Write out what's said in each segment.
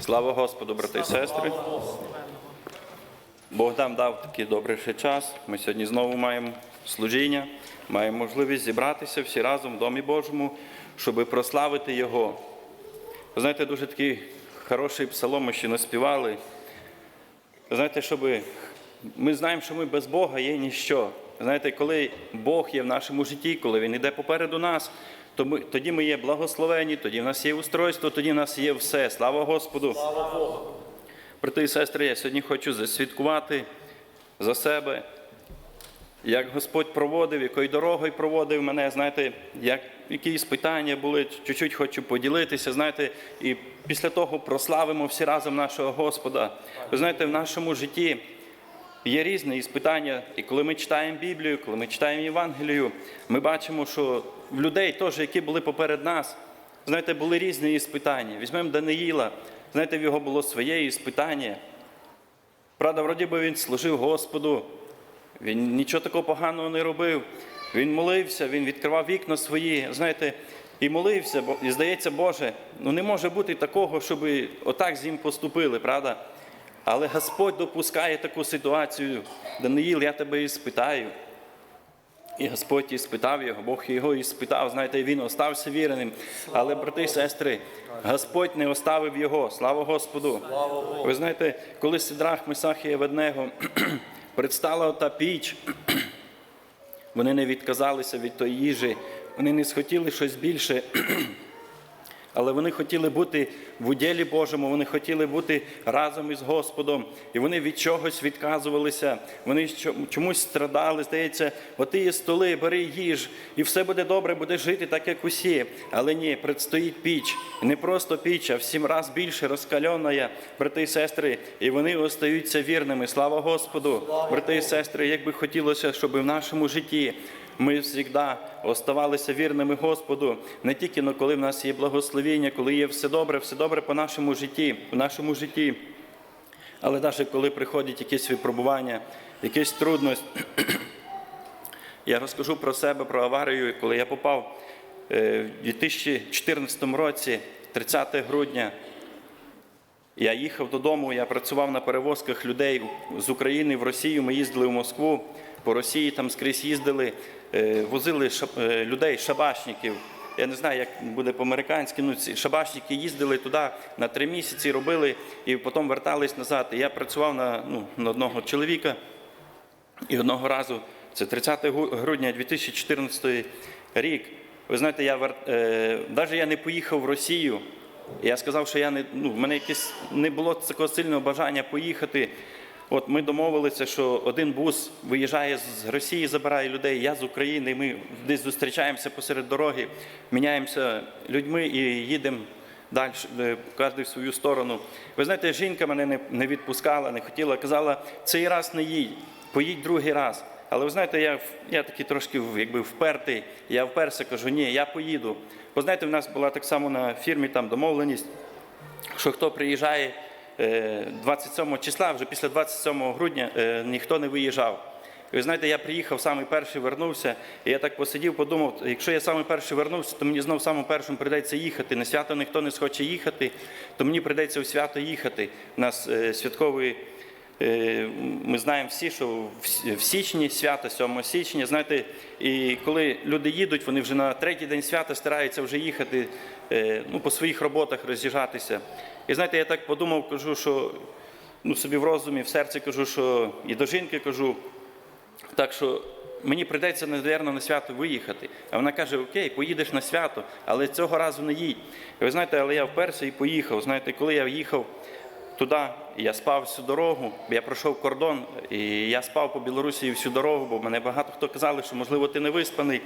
Слава Господу, брати і сестри. Бог нам дав такий добрий ще час. Ми сьогодні знову маємо служіння, маємо можливість зібратися всі разом в Домі Божому, щоб прославити Його. Ви знаєте, дуже такий хороший псалом ми ще наспівали. Ви знаєте, щоб ми знаємо, що ми без Бога є ніщо. Знаєте, коли Бог є в нашому житті, коли Він йде попереду нас, тоді ми є благословені, тоді в нас є устройство, тоді в нас є все. Слава Господу! Слава Богу! Брати і сестри, я сьогодні хочу засвідкувати за себе, як Господь проводив, якою дорогою проводив мене, знаєте, як, які спитання були, чуть-чуть хочу поділитися, знаєте, і після того прославимо всі разом нашого Господа. Ви знаєте, в нашому житті є різні іспитання, і коли ми читаємо Біблію, коли ми читаємо Євангелію, ми бачимо, що в людей теж, які були поперед нас, знаєте, були різні іспитання. Візьмемо Даниїла, знаєте, в його було своє іспитання. Правда, вроді би він служив Господу, він нічого такого поганого не робив. Він молився, він відкривав вікна свої, знаєте, і молився, і здається, Боже, ну не може бути такого, щоб отак з ним поступили, правда? Але Господь допускає таку ситуацію. Даниїл, я тебе і спитаю. І Господь і спитав його, Бог його і спитав, знаєте, він остався вірним. Але, брати і сестри, Господь не оставив його. Слава Господу! Ви знаєте, коли Сидрах, Месах і Еведнего предстала та піч, вони не відказалися від тої їжі, вони не схотіли щось більше. Але вони хотіли бути в уділі Божому, вони хотіли бути разом із Господом, і вони від чогось відказувалися, вони чомусь страдали. Здається, оти є столи, бери їж, і все буде добре, буде жити так, як усі. Але ні, предстоїть піч. Не просто піч, а в сім раз більше розкальона, брати і сестри, і вони остаються вірними. Слава Господу, брати і сестри, як би хотілося, щоб в нашому житті ми завжди оставалися вірними Господу, не тільки но коли в нас є благословіння, коли є все добре, все добре по нашому житті, в нашому житті. Але навіть коли приходять якісь випробування, якісь трудності, я розкажу про себе, про аварію, коли я попав е, в 2014 році, 30 грудня. Я їхав додому, я працював на перевозках людей з України в Росію. Ми їздили в Москву, по Росії там скрізь їздили, е, возили е, людей, шабашників. Я не знаю, як буде по-американськи. Ну, ці шабашники їздили туди на три місяці, робили і потім вертались назад. І я працював на, ну, на одного чоловіка. І одного разу, це 30 грудня 2014 рік, ви знаєте, я вер... е, навіть я не поїхав в Росію. Я сказав, що я не ну, в мене якесь не було такого сильного бажання поїхати. От ми домовилися, що один бус виїжджає з Росії, забирає людей, я з України. Ми десь зустрічаємося посеред дороги, міняємося людьми і їдемо далі, е, кожен в свою сторону. Ви знаєте, жінка мене не, відпускала, не хотіла, казала, цей раз не їдь, поїдь другий раз. Але ви знаєте, я, я такий трошки якби впертий, я вперся, кажу, ні, я поїду. Бо знаєте, в нас була так само на фірмі там домовленість, що хто приїжджає 27 числа, вже після 27 грудня е, ніхто не виїжджав. Ви знаєте, я приїхав самий перший, вернувся, і я так посидів, подумав, якщо я самий перший вернувся, то мені знову самим першим прийдеться їхати. На свято ніхто не схоче їхати, то мені прийдеться у свято їхати. У нас е, святковий. Е, Ми знаємо всі, що в січні свято, 7 січня, знаєте, і коли люди їдуть, вони вже на третій день свята стараються вже їхати е, ну, по своїх роботах роз'їжджатися. І знаєте, я так подумав, кажу, що ну, собі в розумі, в серці кажу, що і до жінки кажу, так що мені прийдеться, напевно, на свято виїхати. А вона каже: Окей, поїдеш на свято, але цього разу не їдь. І ви знаєте, але я вперся і поїхав. Знаєте, коли я їхав туди, я спав всю дорогу, я пройшов кордон, і я спав по Білорусі всю дорогу, бо мене багато хто казали, що можливо ти не виспаний.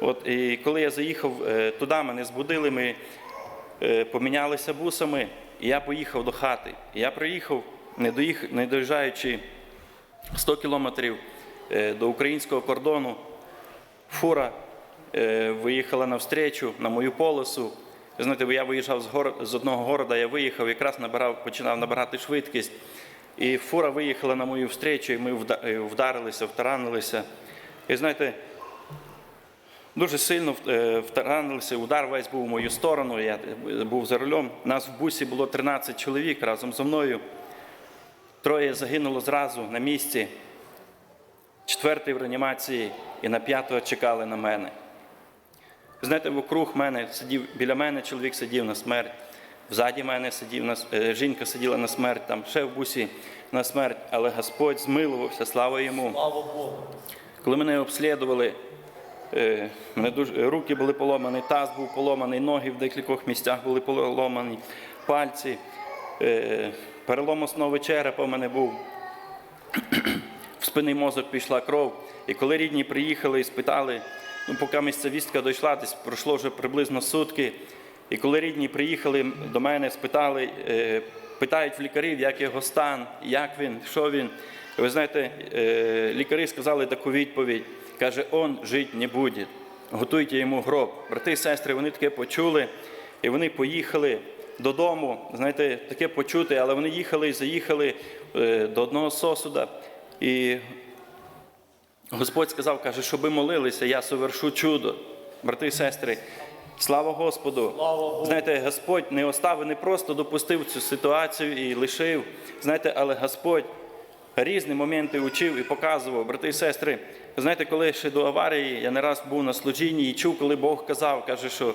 От, і коли я заїхав е, туди, мене збудили, ми помінялися бусами, і я поїхав до хати. Я приїхав, не, доїх, не доїжджаючи 100 кілометрів е, до українського кордону, фура е, виїхала навстречу на мою полосу. Знаєте, я виїжджав з, гор... з одного города, я виїхав, якраз набирав, починав набирати швидкість. І фура виїхала на мою встречу, і ми е, вдарилися, втаранилися. І знаєте, Дуже сильно е, втаранилися, удар весь був у мою сторону. Я був за рулем. Нас в бусі було 13 чоловік разом зі мною. Троє загинуло зразу на місці, четвертий в реанімації і на п'ятого чекали на мене. Знаєте, вокруг мене сидів, біля мене чоловік сидів на смерть, взаді мене сидів на, е, жінка сиділа на смерть, там ще в бусі на смерть, але Господь змилувався, слава йому. Слава Богу. Коли мене обслідували, мене дуже, руки були поломані, таз був поломаний, ноги в декількох місцях були поломані, пальці, е, перелом основи черепа в мене був. В спинний мозок пішла кров. І коли рідні приїхали і спитали, ну поки місця вістка дійшла, десь пройшло вже приблизно сутки. І коли рідні приїхали до мене, спитали, е, питають в лікарів, як його стан, як він, що він. Ви знаєте, е, лікарі сказали таку відповідь: каже, он жить не буде. Готуйте йому гроб. Брати і сестри, вони таке почули, і вони поїхали додому. Знаєте, таке почути, але вони їхали і заїхали е, до одного сосуда. І Господь сказав, каже, щоб ви молилися, я совершу чудо. Брати і сестри, слава Господу. Слава. Знаєте, Господь не оставив, не просто допустив цю ситуацію і лишив. Знаєте, але Господь різні моменти учив і показував. Брати і сестри, ви знаєте, коли ще до аварії я не раз був на служінні і чув, коли Бог казав, каже, що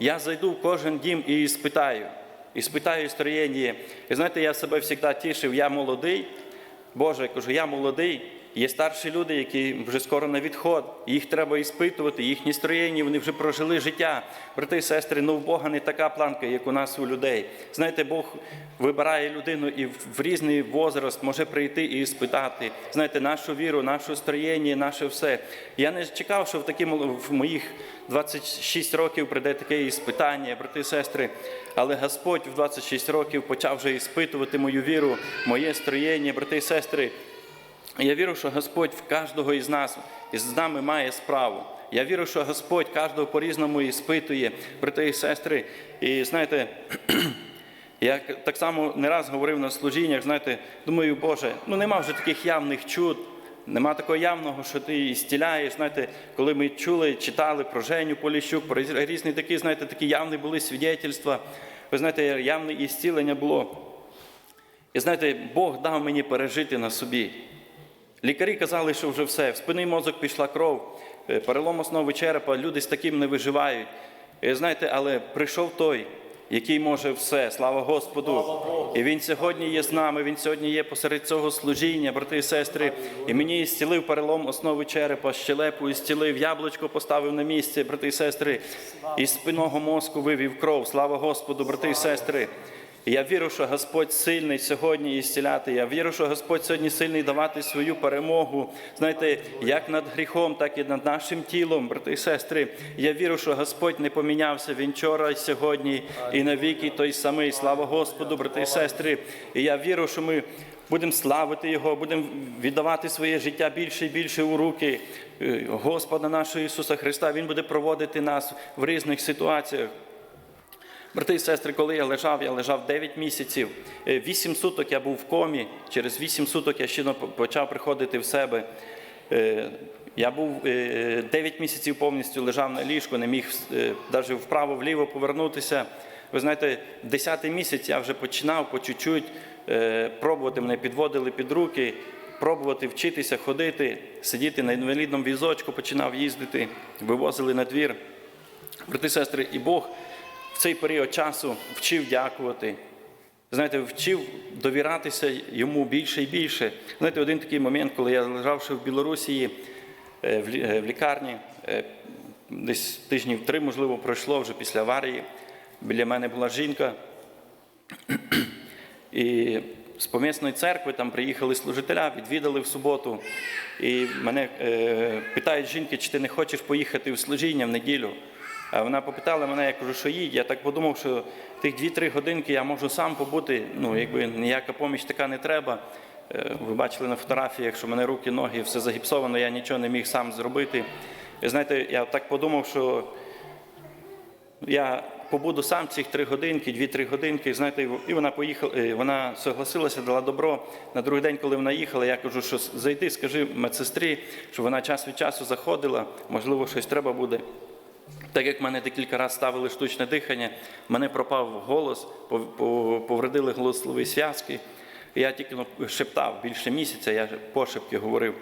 я зайду в кожен дім і спитаю. І спитаю строєння. І знаєте, я себе завжди тішив, я молодий. Боже, я кажу, я молодий. Є старші люди, які вже скоро на відход. Їх треба іспитувати, їхні строєння, вони вже прожили життя. Брати і сестри, ну в Бога не така планка, як у нас у людей. Знаєте, Бог вибирає людину і в різний возраст може прийти і спитати. Знаєте, нашу віру, наше строєння, наше все. Я не чекав, що в такі в моїх 26 років прийде таке іспитання, брати і сестри. Але Господь в 26 років почав вже іспитувати мою віру, моє строєння, брати і сестри. Я вірю, що Господь в кожного із нас із нами має справу. Я вірю, що Господь кожного по-різному іспитує, брати і сестри. І знаєте, я так само не раз говорив на служіннях, знаєте, думаю, Боже, ну нема вже таких явних чуд, нема такого явного, що ти і стіляєш. Знаєте, коли ми чули, читали про Женю Поліщук, про різні такі, знаєте, такі явні були свідетельства. Ви знаєте, явне і зцілення було. І знаєте, Бог дав мені пережити на собі. Лікарі казали, що вже все, в спинний мозок пішла кров, е, перелом основи черепа, люди з таким не виживають. І знаєте, але прийшов той, який може все, слава Господу. І він сьогодні є з нами, він сьогодні є посеред цього служіння, брати і сестри. І мені ісцілив перелом основи черепа, щелепу ісцілив, яблучко поставив на місце, брати і сестри. Із спинного мозку вивів кров. Слава Господу, брати і сестри. І Я вірю, що Господь сильний сьогодні ісціляти. Я вірю, що Господь сьогодні сильний давати свою перемогу. Знаєте, як над гріхом, так і над нашим тілом, брати і сестри. Я вірю, що Господь не помінявся. Він вчора і сьогодні, і навіки той самий. Слава Господу, брати і сестри. І я вірю, що ми. Будемо славити Його, будемо віддавати своє життя більше і більше у руки е, Господа нашого Ісуса Христа. Він буде проводити нас в різних ситуаціях. Брати і сестри, коли я лежав, я лежав 9 місяців. 8 суток я був в комі. Через 8 суток я ще почав приходити в себе. Е, Я був 9 місяців повністю лежав на ліжку, не міг навіть вправо-вліво повернутися. Ви знаєте, 10 місяць я вже починав по чуть-чуть е, пробувати, мене підводили під руки, пробувати вчитися ходити, сидіти на інвалідному візочку, починав їздити, вивозили на двір. Брати і сестри, і Бог цей період часу вчив дякувати. Знаєте, вчив довіратися йому більше і більше. Знаєте, один такий момент, коли я лежав ще в Білорусі е, е, в лікарні, е, десь тижнів три, можливо, пройшло вже після аварії. Біля мене була жінка. І з помісної церкви там приїхали служителя, відвідали в суботу. І мене е, питають жінки, чи ти не хочеш поїхати в служіння в неділю. Вона попитала мене, я кажу, що їдь. Я так подумав, що тих 2-3 годинки я можу сам побути. Ну, якби ніяка поміч така не треба. Е, Ви бачили на фотографіях, що в мене руки, ноги, все загіпсовано, я нічого не міг сам зробити. І знаєте, я так подумав, що я побуду сам цих три годинки, дві-три годинки. Знаєте, і вона поїхала, е, вона согласилася, дала добро. На другий день, коли вона їхала, я кажу, що зайди, скажи медсестрі, що вона час від часу заходила, можливо, щось треба буде. Так як мене декілька разів ставили штучне дихання, мене пропав голос, пов- пов- повредили голосові зв'язки. Я тільки ну, шептав більше місяця, я пошепки говорив.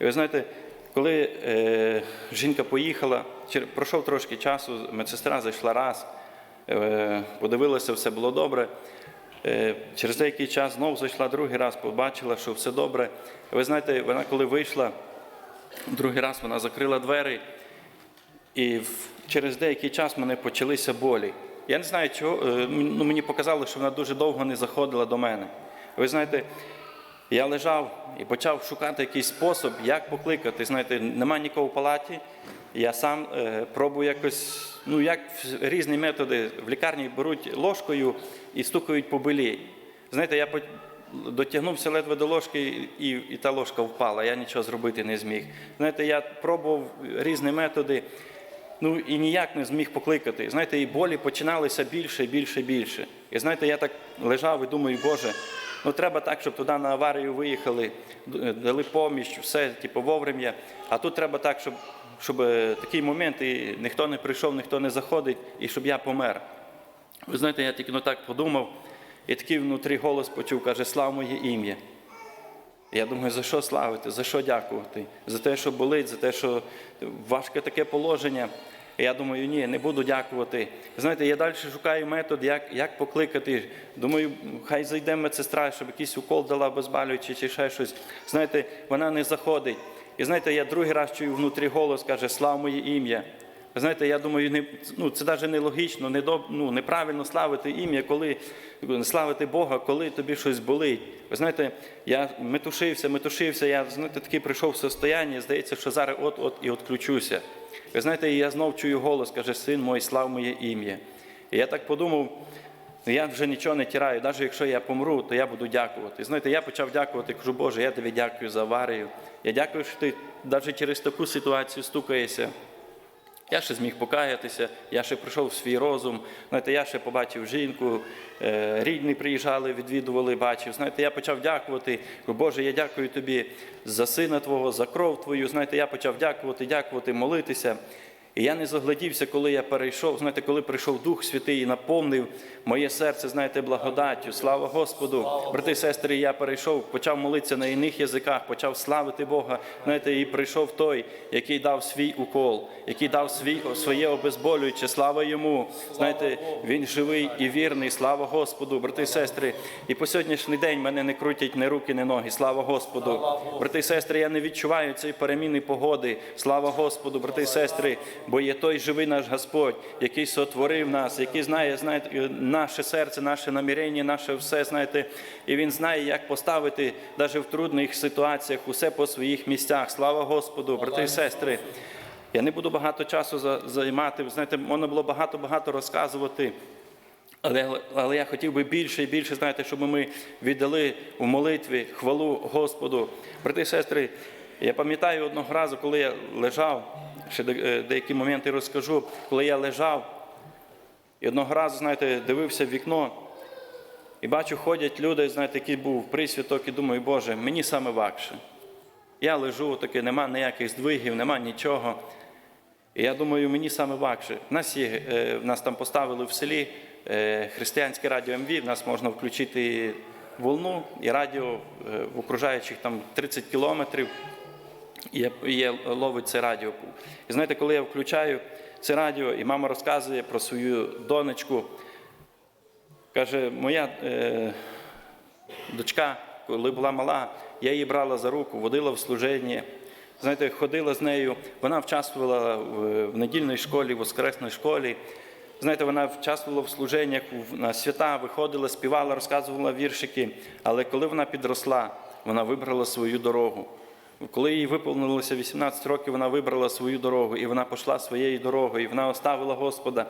І ви знаєте, коли е, жінка поїхала, пройшов трошки часу, медсестра зайшла раз, е, подивилася, все було добре. Е, Через деякий час знову зайшла другий раз, побачила, що все добре. Ви знаєте, вона коли вийшла, другий раз вона закрила двері, і через деякий час мене почалися болі. Я не знаю, чого, е, ну, мені показали, що вона дуже довго не заходила до мене. Ви знаєте, я лежав і почав шукати якийсь спосіб, як покликати. Знаєте, нема нікого в палаті. Я сам е, пробую якось, ну як різні методи в лікарні беруть ложкою і стукають по белі. Знаєте, я дотягнувся ледве до ложки, і, і та ложка впала. Я нічого зробити не зміг. Знаєте, я пробував різні методи. Ну і ніяк не зміг покликати. Знаєте, і болі починалися більше, більше, більше. І знаєте, я так лежав і думаю, Боже, ну треба так, щоб туди на аварію виїхали, дали поміч, все, типу, вовремя. А тут треба так, щоб, щоб е, такий момент, і ніхто не прийшов, ніхто не заходить, і щоб я помер. Ви знаєте, я тільки ну так подумав, і такий внутрі голос почув, каже, слава моє ім'я. Я думаю, за що славити, за що дякувати? За те, що болить, за те, що важке таке положення. Я думаю, ні, не буду дякувати. Знаєте, я далі шукаю метод, як, як покликати. Думаю, хай зайде медсестра, щоб якийсь укол дала обезболюючий чи ще щось. Знаєте, вона не заходить. І знаєте, я другий раз чую внутрі голос, каже, слава моє ім'я. Ви знаєте, я думаю, не, ну, це навіть нелогічно, не доб, ну, неправильно славити ім'я, коли славити Бога, коли тобі щось болить. Ви знаєте, я метушився, метушився, я знаєте, такий прийшов в состояння, здається, що зараз от-от і відключуся. Ви знаєте, я знов чую голос, каже, син мой, слав моє ім'я. І я так подумав, я вже нічого не тіраю, навіть якщо я помру, то я буду дякувати. Знаєте, я почав дякувати, кажу, Боже, я тобі дякую за аварію. Я дякую, що ти навіть через таку ситуацію стукаєшся. Я ще зміг покаятися, я ще прийшов в свій розум. Знаєте, я ще побачив жінку, е, рідні приїжджали, відвідували, бачив. Знаєте, я почав дякувати. Боже, я дякую тобі за сина Твого, за кров Твою. Знаєте, я почав дякувати, дякувати, молитися. І я не заглядівся, коли я перейшов. Знаєте, коли прийшов Дух Святий і наповнив моє серце, знаєте, благодаттю. Слава Господу. Брати і сестри, я перейшов, почав молитися на іних язиках, почав славити Бога. Знаєте, і прийшов той, який дав свій укол, який дав свій, своє обезболююче. Слава йому. Знаєте, він живий і вірний. Слава Господу, брати і сестри. І по сьогоднішній день мене не крутять ні руки, ні ноги. Слава Господу. Брати і сестри, я не відчуваю цієї переміни погоди. Слава Господу, брати і сестри, бо є той живий наш Господь, який сотворив нас, який знає, знаєте, наше серце, наше намірення, наше все, знаєте, і він знає, як поставити навіть в трудних ситуаціях усе по своїх місцях. Слава Господу, брати і сестри. Я не буду багато часу за- займати. Знаєте, можна було багато-багато розказувати. Але, але я хотів би більше і більше, знаєте, щоб ми віддали в молитві хвалу Господу. Брати і сестри, я пам'ятаю одного разу, коли я лежав, ще е, деякі моменти розкажу, коли я лежав, і одного разу, знаєте, дивився в вікно і бачу, ходять люди, знаєте, який був присвяток, і думаю, Боже, мені саме вакше. Я лежу, таки, нема ніяких здвигів, нема нічого. І я думаю, мені саме вакше. В нас є, е, в нас там поставили в селі е, християнське радіо МВ, в нас можна включити волну і радіо в окружаючих там 30 кілометрів. Є, є, ловить це радіо. І знаєте, коли я включаю це радіо, і мама розказує про свою донечку, каже, моя е, дочка, коли була мала, я її брала за руку, водила в служення. Знаєте, ходила з нею, вона вчаствувала в, недільній школі, в воскресній школі. Знаєте, вона вчаствувала в служеннях на свята, виходила, співала, розказувала віршики. Але коли вона підросла, вона вибрала свою дорогу. Коли їй виповнилося 18 років, вона вибрала свою дорогу, і вона пішла своєю дорогою, і вона оставила Господа.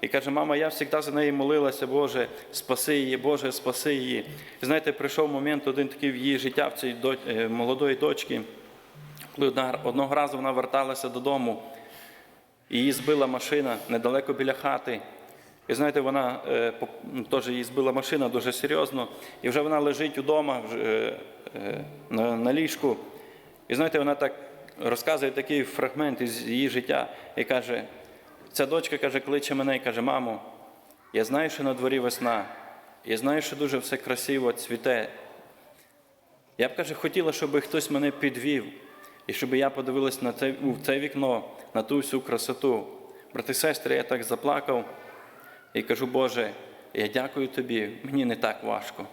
І каже, мама, я завжди за неї молилася, Боже, спаси її, Боже, спаси її. І знаєте, прийшов момент один такий в її життя, в цій е, молодої дочки, коли одного разу вона верталася додому, і її збила машина недалеко біля хати. І знаєте, вона е, ну, теж її збила машина дуже серйозно, і вже вона лежить удома е, на ліжку. І знаєте, вона так розказує такий фрагмент із її життя і каже: ця дочка каже, кличе мене і каже: мамо, я знаю, що на дворі весна, я знаю, що дуже все красиво цвіте. Я б каже, хотіла, щоб хтось мене підвів, і щоб я подивилась на це, у це вікно, на ту всю красоту. Брати сестри, я так заплакав і кажу, Боже, я дякую тобі, мені не так важко.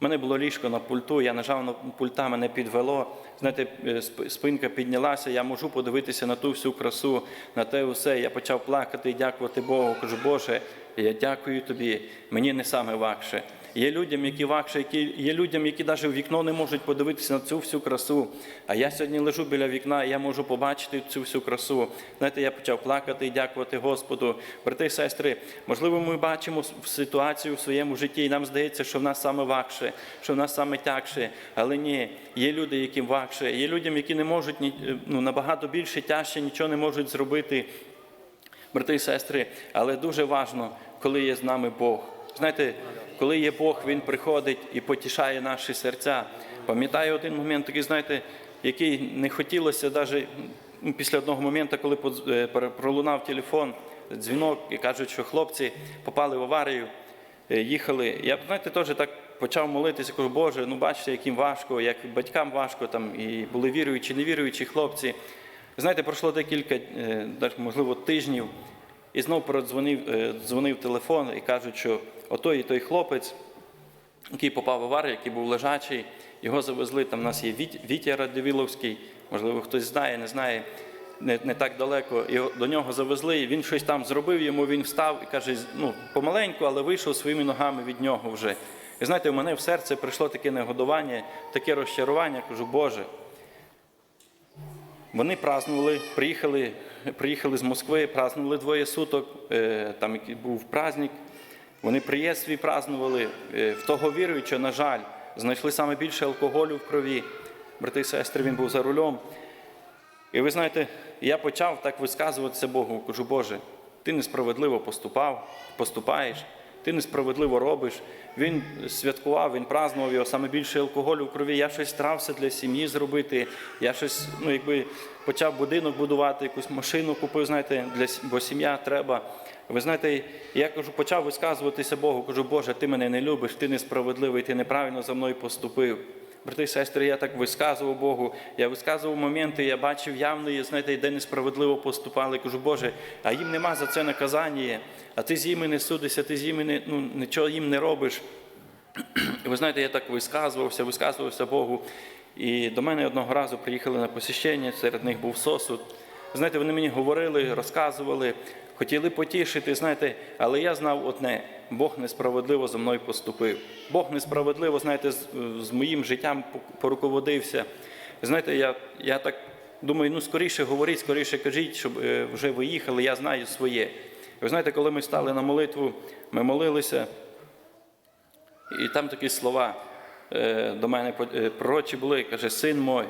Мене було ліжко на пульту, я нажав на пульта, мене підвело. Знаєте, е, спинка піднялася, я можу подивитися на ту всю красу, на те усе. Я почав плакати і дякувати Богу. Кажу, Боже, я дякую тобі, мені не саме вакше. Є людям, які вакше, які, є людям, які навіть в вікно не можуть подивитися на цю всю красу. А я сьогодні лежу біля вікна, і я можу побачити цю всю красу. Знаєте, я почав плакати і дякувати Господу. Брати і сестри, можливо, ми бачимо ситуацію в своєму житті, і нам здається, що в нас саме вакше, що в нас саме тягше. Але ні, є люди, яким вакше, є людям, які не можуть ні- ну, набагато більше тяжче, нічого не можуть зробити брати і сестри, але дуже важно, коли є з нами Бог. Знаєте, коли є Бог, Він приходить і потішає наші серця. Пам'ятаю один момент, такий, знаєте, який не хотілося навіть після одного моменту, коли е, пролунав телефон, дзвінок, і кажуть, що хлопці попали в аварію, е, їхали. Я, знаєте, теж так почав молитися, кажу, Боже, ну бачите, яким важко, як батькам важко, там і були віруючі, невіруючі хлопці. Знаєте, пройшло декілька, е, можливо, тижнів, і знов продзвонив е, дзвонив телефон і кажуть, що отой і той хлопець, який попав в аварію, який був лежачий, його завезли. Там у нас є Вітя Радивіловський, можливо, хтось знає, не знає, не, не так далеко. Його, до нього завезли, і він щось там зробив йому, він встав і каже, ну, помаленьку, але вийшов своїми ногами від нього вже. І знаєте, в мене в серце прийшло таке негодування, таке розчарування. Кажу, Боже, вони празднували, приїхали, приїхали з Москви, празднували двоє суток, е, там який був праздник. Вони приїзд свій празднували. Е, В того віруючого, на жаль, знайшли саме більше алкоголю в крові. Брати і сестри, він був за рулем. І ви знаєте, я почав так висказуватися Богу. Кажу, Боже, ти несправедливо поступав, поступаєш, ти несправедливо робиш. Він святкував, він празднував його саме більше алкоголю в крові. Я щось старався для сім'ї зробити. Я щось, ну якби почав будинок будувати, якусь машину купив, знаєте, для бо сім'я треба. Ви знаєте, я кажу, почав висказуватися Богу. Кажу, Боже, ти мене не любиш, ти несправедливий, ти неправильно за мною поступив. Брати і сестри, я так висказував Богу. Я висказував моменти, я бачив явно, знаєте, де несправедливо поступали. Кажу, Боже, а їм нема за це наказання, а ти з ними не судишся, ти з ними не, ну, нічого їм не робиш. І ви знаєте, я так висказувався, висказувався Богу. І до мене одного разу приїхали на посіщення, серед них був сосуд. Знаєте, вони мені говорили, розказували, хотіли потішити, знаєте, але я знав одне: Бог несправедливо за мною поступив. Бог несправедливо, знаєте, з, з моїм життям поруководився. Знаєте, я, я так думаю, ну скоріше говоріть, скоріше кажіть, щоб е, вже ви їхали, я знаю своє. Ви знаєте, коли ми стали на молитву, ми молилися. І там такі слова е, до мене е, пророчі були, каже, син мой,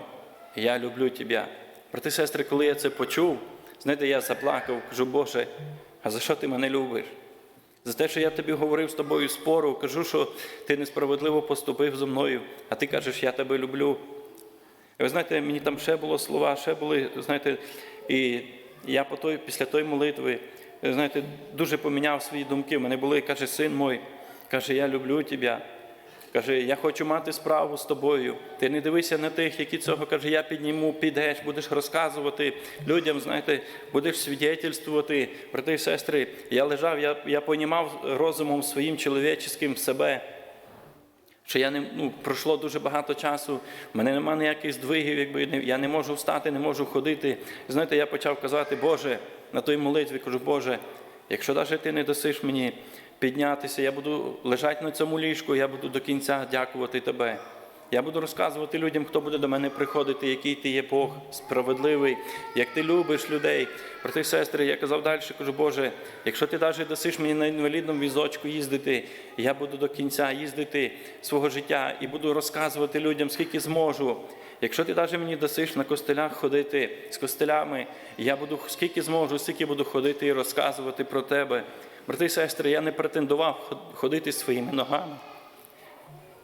я люблю тебе. Брати сестри, коли я це почув, знаєте, я заплакав, кажу, Боже, а за що ти мене любиш? За те, що я тобі говорив з тобою спору, кажу, що ти несправедливо поступив зі мною, а ти кажеш, я тебе люблю. І ви знаєте, мені там ще було слова, ще були, знаєте, і я по той, після тої молитви, знаєте, дуже поміняв свої думки. У мене були, каже, син мой, каже, я люблю тебе. Каже, я хочу мати справу з тобою. Ти не дивися на тих, які цього каже, я підніму, підеш, будеш розказувати людям, знаєте, будеш свідетельствувати. Брати і сестри, я лежав, я, я понімав розумом своїм чоловіческим себе що я не ну, пройшло дуже багато часу, в мене немає ніяких здвигів, якби я не можу встати, не можу ходити. Знаєте, я почав казати, Боже, на той молитві кажу, Боже, якщо навіть ти не дасиш мені піднятися, я буду лежати на цьому ліжку, я буду до кінця дякувати Тебе. Я буду розказувати людям, хто буде до мене приходити, який ти є Бог справедливий, як ти любиш людей. Брати сестри, я казав далі, кажу, Боже, якщо ти навіть дасиш мені на інвалідному візочку їздити, я буду до кінця їздити свого життя і буду розказувати людям, скільки зможу. Якщо ти навіть мені дасиш на костелях ходити з костелями, я буду скільки зможу, скільки буду ходити і розказувати про тебе. Брати і сестри, я не претендував ходити своїми ногами.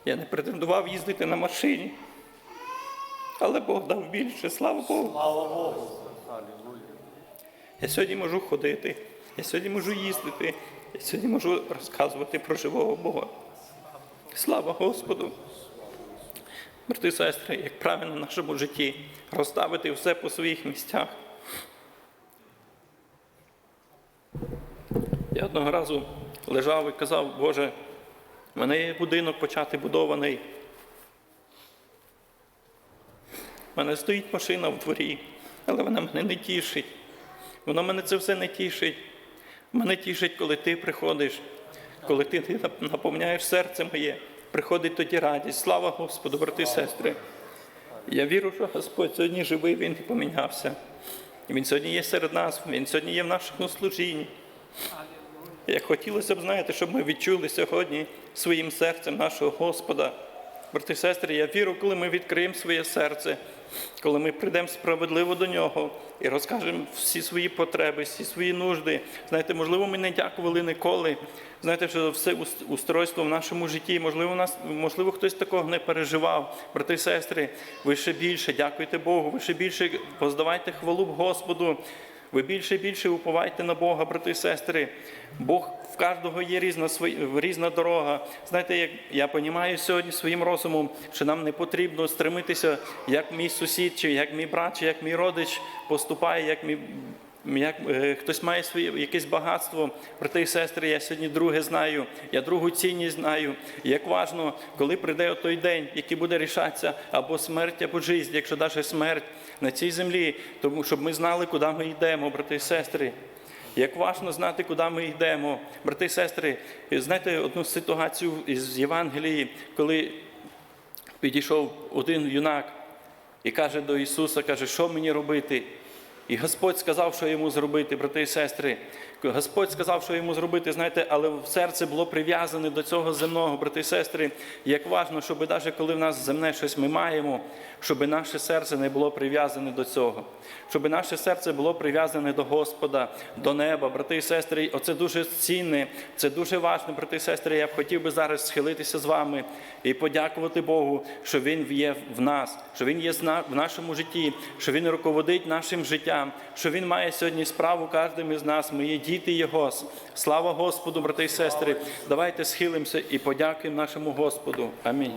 Я не претендував їздити на машині. Але Бог дав більше, слава Богу. Слава Богу. Я сьогодні можу ходити, я сьогодні можу їздити, я сьогодні можу розказувати про живого Бога. Слава Господу! Брати і сестри, як правильно в нашому житті розставити все по своїх місцях. Я одного разу лежав і казав, Боже, в мене є будинок почати будований. У мене стоїть машина в дворі, але вона мене не тішить. Воно мене це все не тішить. Мене тішить, коли ти приходиш, коли ти наповняєш серце моє, приходить тоді радість. Слава Господу, брати і сестри. Я вірю, що Господь сьогодні живий, Він не помінявся. Він сьогодні є серед нас, Він сьогодні є в нашому служінні. Як хотілося б, знаєте, щоб ми відчули сьогодні своїм серцем нашого Господа. Брати і сестри, я вірю, коли ми відкриємо своє серце, коли ми прийдемо справедливо до нього і розкажемо всі свої потреби, всі свої нужди. Знаєте, можливо, ми не дякували ніколи. Знаєте, що все устройство в нашому житті, можливо, нас, можливо, хтось такого не переживав. Брати і сестри, ви ще більше дякуйте Богу, ви ще більше поздавайте хвалу Господу. Ви більше і більше уповайте на Бога, брати і сестри. Бог в кожного є різна, різна дорога. Знаєте, як я розумію сьогодні своїм розумом, що нам не потрібно стремитися, як мій сусід, чи як мій брат, чи як мій родич поступає, як мій. Як е, хтось має своє якесь багатство, брати і сестри, я сьогодні друге знаю, я другу цінність знаю. Як важно, коли прийде той день, який буде рішатися або смерть, або життя, якщо навіть смерть на цій землі, тому щоб ми знали, куди ми йдемо, брати і сестри. Як важно знати, куди ми йдемо, брати і сестри. Знаєте одну ситуацію із Євангелії, коли підійшов один юнак і каже до Ісуса, каже, що мені робити? І Господь сказав, що йому зробити, брати і сестри. Господь сказав, що йому зробити, знаєте, але серце було прив'язане до цього земного, брати і сестри. Як важно, щоб навіть коли в нас земне щось ми маємо, щоб наше серце не було прив'язане до цього, щоб наше серце було прив'язане до Господа, до неба, брати і сестри. Оце дуже цінне, це дуже важливо, брати і сестри. Я б хотів би зараз схилитися з вами і подякувати Богу, що Він є в нас, що Він є в нашому житті, що Він руководить нашим життям, що Він має сьогодні справу кожним із нас. Ми є діти Його. Слава Господу, брати і сестри. Давайте схилимося і подякуємо нашому Господу. Амінь.